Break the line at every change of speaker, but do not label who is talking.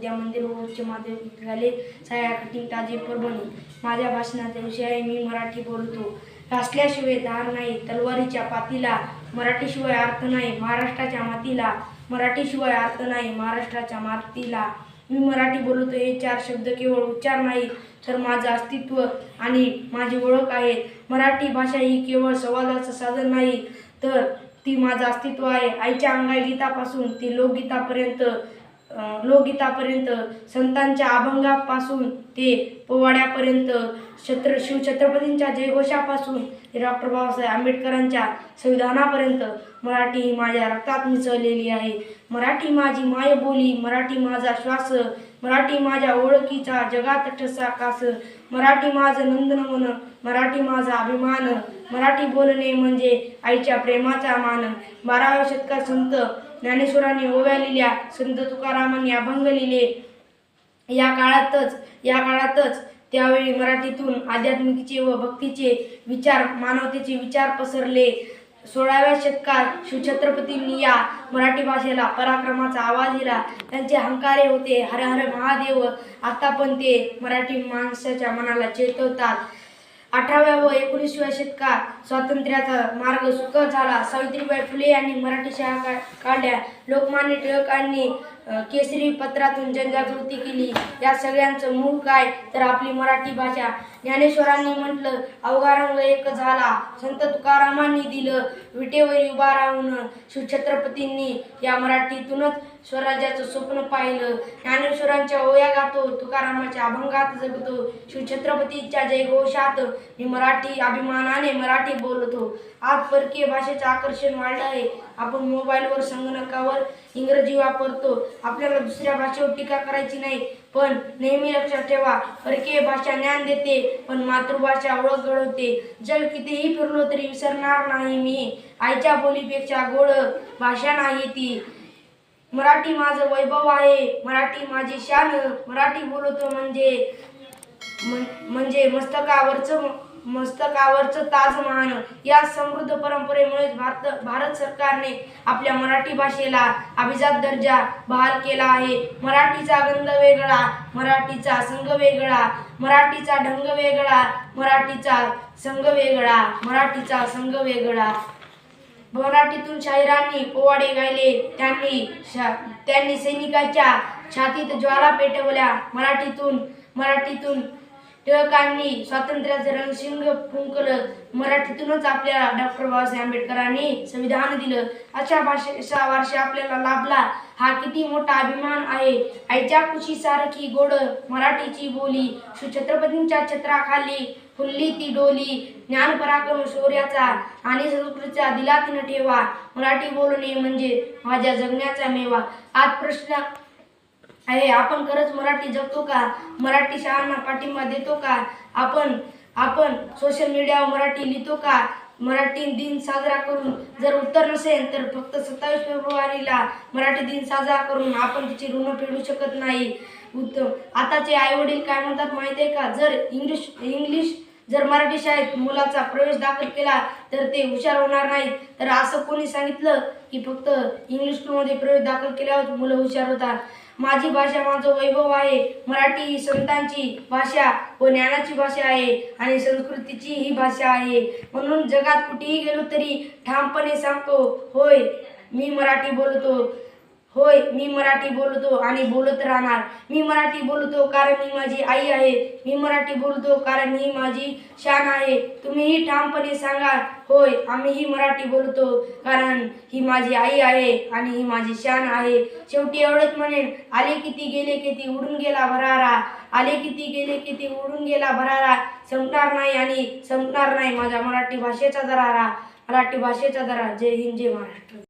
विद्या मंदिर व उच्च माध्यमिक विद्यालय साया कटिंग परभणी माझ्या भाषणाचा विषय आहे मी मराठी बोलतो. असल्याशिवाय धार नाही तलवारीच्या पातीला मराठीशिवाय अर्थ नाही महाराष्ट्राच्या मातीला मराठीशिवाय अर्थ नाही महाराष्ट्राच्या मातीला. मी मराठी बोलतो हे चार शब्द केवळ उच्चार नाही तर माझं अस्तित्व आणि माझी ओळख आहे मराठी भाषा ही केवळ संवादाचं साधन नाही तर ती माझं अस्तित्व आहे. आईच्या अंगागीतापासून ती लोकगीतापर्यंत लोकगीतापर्यंत संतांच्या अभंगापासून ते पोवाड्यापर्यंत छत्र शिवछत्रपतींच्या जयघोषापासून ते डॉक्टर बाबासाहेब आंबेडकरांच्या संविधानापर्यंत मराठी ही माझ्या रक्तात मिसळलेली आहे. मराठी माझी मायबोली मराठी माझा श्वास मराठी माझ्या ओळखीचा जगात ठसा कास मराठी माझं नंदनवन मराठी माझा अभिमान. मराठी बोलणे म्हणजे आईच्या प्रेमाचा मान. बाराव्या शतकात संत ज्ञानेश्वरांनी ओव्या लिहिल्या संत तुकारामांनी अभंग लिहिले. या काळातच या काळातच त्यावेळी मराठीतून आध्यात्मिकचे व भक्तीचे विचार मानवतेचे विचार पसरले. सोळाव्या शतकात शिवछत्रपतींनी या मराठी भाषेला पराक्रमाचा आवाज दिला. त्यांचे हंकारे होते. हर हर महादेव आता पण ते मराठी माणसाच्या मनाला चेतवतात. अठराव्या व एकोणीसव्या शतकात स्वातंत्र्याचा मार्ग सुकर झाला. सावित्रीबाई फुले यांनी मराठी शाळा काढल्या. लोकमान्य टिळकांनी केसरी पत्रातून जनजागृती केली. या सगळ्यांचं मूळ काय? तर आपली मराठी भाषा. ज्ञानेश्वरांनी म्हटलं अवघा रंग एक झाला. संत तुकारामांनी दिलं. विटेवर उभा राहून शिवछत्रपतींनी या मराठीतूनच स्वराज्याचं स्वप्न पाहिलं. ज्ञानेश्वरांच्या ओया गातो तुकारामाच्या अभंगात जगतो. शिवछत्रपतीच्या जयघोषात मी मराठी अभिमानाने मराठी बोलतो. आज परकीय भाषेचं आकर्षण वाढलं आहे. आपण मोबाईलवर संगणकावर इंग्रजी वापरतो. आपल्याला दुसऱ्या भाषेवर टीका करायची नाही. पण नेहमी लक्षात ठेवा परकीय भाषा ज्ञान देते पण मातृभाषा ओळख घडवते. जग कितीही फिरलो तरी विसरणार नाही मी. आईच्या बोलीपेक्षा गोड भाषा नाही ती. मराठी माझं वैभव आहे. मराठी माझी शान. मराठी बोलतो म्हणजे म्हणजे मस्तकावरचं मस्तकावरचं ताजमहान या समृद्ध परंपरेमुळेच भारत भारत सरकारने आपल्या मराठी भाषेला अभिजात दर्जा बहाल केला आहे. मराठीचा गंध वेगळा मराठीचा संघ वेगळा मराठीचा ढंग वेगळा मराठीचा संघ वेगळा मराठीचा संघ वेगळा. मराठीतून शाहिरांनी पोवाडे गायले. त्यांनी शा त्यांनी सैनिकाच्या छातीत ज्वाला पेटवल्या. मराठीतून मराठीतून टिळकांनी स्वातंत्र्याचं रणशिंग फुंकलं. मराठीतूनच आपल्याला डॉक्टर बाबासाहेब आंबेडकरांनी संविधान दिलं. अशा भाषेचा वारसा आपल्याला लाभला. हा किती मोठा अभिमान आहे. आईच्या कुशीसारखी गोड मराठीची बोली. छत्रपतींच्या छत्राखाली फुलली ती डोली. ज्ञान पराक्रम शौर्याचा आणि संस्कृतीचा दिलातीनं ठेवा. मराठी बोलणे म्हणजे माझ्या जगण्याचा मेवा. आज प्रश्न आहे आपण खरंच मराठी जगतो का? मराठी शाळांना पाठिंबा देतो का? आपण आपण सोशल मीडियावर मराठी लिहितो का? मराठी दिन साजरा करून जर उत्तर नसेल तर फक्त सत्तावीस फेब्रुवारीला मराठी दिन साजरा करून आपण तिची ऋण फेडू शकत नाही. उत्तम. आताचे आईवडील काय म्हणतात माहिती आहे का? जर इंग्लिश इंग्लिश जर मराठी शाळेत मुलाचा प्रवेश दाखल केला तर ते हुशार होणार नाहीत. तर असं कोणी सांगितलं की फक्त इंग्लिश स्कूलमध्ये प्रवेश दाखल केल्यावर मुलं हुशार होतात? माझी भाषा माझं वैभव आहे. मराठी ही संतांची भाषा व ज्ञानाची भाषा आहे आणि संस्कृतीची ही भाषा आहे. म्हणून जगात कुठेही गेलो तरी ठामपणे सांगतो होय मी मराठी बोलतो. होय मी मराठी बोलतो आणि बोलत राहणार. मी मराठी बोलतो कारण ही माझी आई आहे. मी मराठी बोलतो कारण ही माझी शान आहे. तुम्हीही ठामपणे सांगा होय आम्हीही मराठी बोलतो कारण ही माझी आई आहे आणि ही माझी शान आहे. शेवटी एवढंच म्हणेन आले किती गेले किती उडून गेला भरारा. आले किती गेले किती उडून गेला भरारा. संपणार नाही आणि संपणार नाही माझ्या मराठी भाषेचा दरारा. मराठी भाषेचा दरा जय हिंद जय महाराष्ट्र.